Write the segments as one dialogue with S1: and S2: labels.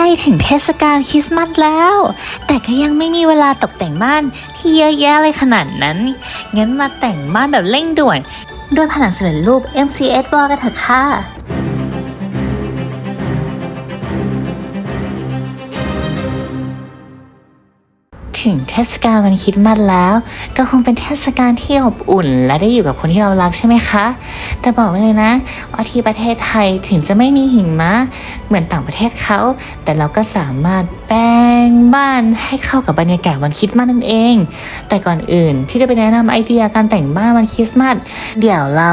S1: ใกล้ถึงเทศกาลคริสต์มาสแล้ว แต่ก็ยังไม่มีเวลาตกแต่งบ้านที่เยอะแยะเลยขนาดนั้น งั้นมาแต่งบ้านแบบเร่งด่วน ด้วยผนังสำเร็จรูป MCS วอลกันเถอะค่ะ ถึงเทศกาลวันคริดมาสแล้ว ก็คงเป็นเทศกาลที่อบอุ่น และได้อยู่กับคนที่เรารักใช่ไหมคะ แต่บอกไว้เลยนะว่าที่ประเทศไทยถึงจะไม่มีหิมะเหมือนต่างประเทศเขา แต่เราก็สามารถแปลงบ้านให้เข้ากับบรรยากาศวันคริดมาสนั่นเอง แต่ก่อนอื่นที่จะไปแนะนำไอเดียการแต่งบ้านวันคริสต์มาสเดี๋ยวเรา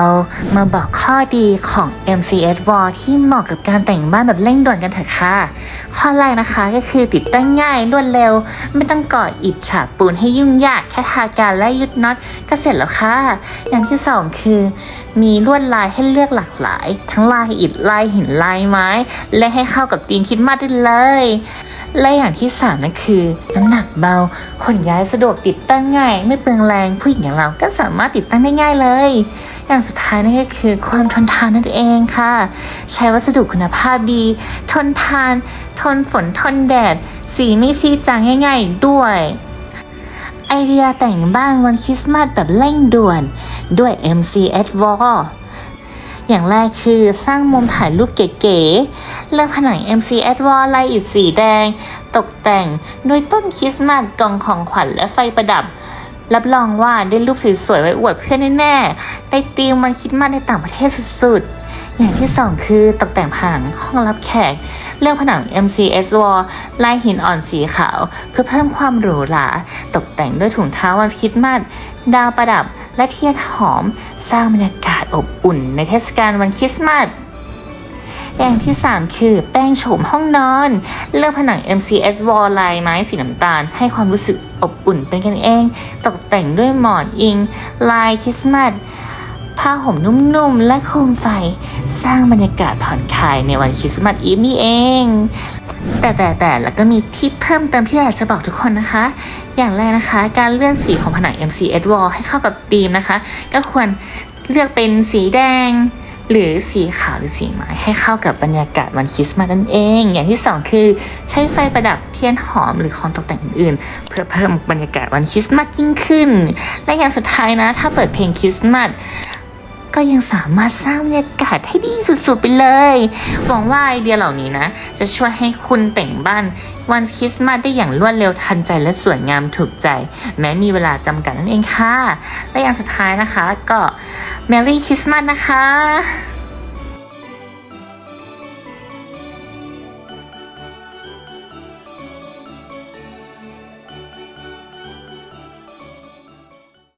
S1: มาบอกข้อดีของ MCS Wall ที่เหมาะกับการแต่งบ้านแบบเร่งด่วนกันเถอะค่ะ ข้อแรกนะคะก็คือติดตั้งง่ายรวดเร็ว ไม่ต้องก่ออิฐฉาบปูนให้ยุ่งยากแค่ทาการและยึดน็อตก็เสร็จแล้วค่ะ อย่างที่สองคือ มีลวดลายให้เลือกหลากหลาย ทั้งลายอิฐลายหินลายไม้ และให้เข้ากับธีมคิดมาสได้เลย และอย่างที่สามนั่นคือ น้ำหนักเบาขนย้ายสะดวกติดตั้งง่าย ไม่เปลืองแรงผู้หญิงอย่างเราก็สามารถติดตั้งได้ง่ายเลยอย่างสุดท้ายนั่นก็คือความทนทานนั่นเองค่ะ ใช้วัสดุคุณภาพดี ทนทาน ทนฝนทนแดด สีไม่ชี้จางง่ายๆด้วย ไอเดียแต่งบ้านวันคริสต์มาสแบบเร่งด่วนด้วย MCS Wall อย่างแรกคือสร้างมุมถ่ายรูปเก๋ๆ เลือกผนัง MCS Wall ลายอิฐสีแดง ตกแต่งด้วยต้นคริสต์มาสกล่องของขวัญและไฟประดับ รับรองว่าได้รูปสวยๆไว้อวดเพื่อนแน่ๆได้ตีมวันคิดมาในต่างประเทศสุดๆ อย่างที่สองคือตกแต่งผนังห้องรับแขก เลือกผนัง MCS Wall ลายหินอ่อนสีขาว เพื่อเพิ่มความหรูหราตกแต่งด้วยถุงเท้าวันคิดมาสดาวประดับและเทียนหอม สร้างบรรยากาศอบอุ่นในเทศกาลวันคริสต์มาส อย่างที่ 3 คือแป้งโฉมห้องนอน เลือกผนัง MCS Wall ลายไม้สีน้ำตาล ให้ความรู้สึกอบอุ่นเป็นกันเอง ตกแต่งด้วยหมอนอิง ลายคริสต์มาสผ้าห่มนุ่มๆ และโคมไฟ สร้างบรรยากาศผ่อนคลายในวันคริสต์มาสอีฟนี่เอง แต่แต่แต่แล้วก็มีทิปเพิ่มเติมที่อยากจะบอกทุกคนนะคะ อย่างแรกนะคะ การเลื่อนสีของผนัง MCS Wall ให้เข้ากับธีมนะคะ ก็ควรเลือกเป็นสีแดง หรือสีขาวหรือสีไม้ให้เข้ากับบรรยากาศวันคริสต์มาสนั่นเอง อย่างที่สองคือใช้ไฟประดับเทียนหอมหรือของตกแต่งอื่นๆ เพื่อเพิ่มบรรยากาศวันคริสต์มาสยิ่งขึ้น และอย่างสุดท้ายนะ ถ้าเปิดเพลงคริสต์มาส ก็ยังสามารถสร้างบรรยากาศให้ดีสุดๆไปเลย หวังว่าไอเดียเหล่านี้นะ จะช่วยให้คุณแต่งบ้านวันคริสต์มาสได้อย่างรวดเร็วทันใจและสวยงามถูกใจ แม้มีเวลาจำกัดนั่นเองค่ะ และอย่างสุดท้ายนะคะก็ Merry Christmas นะคะ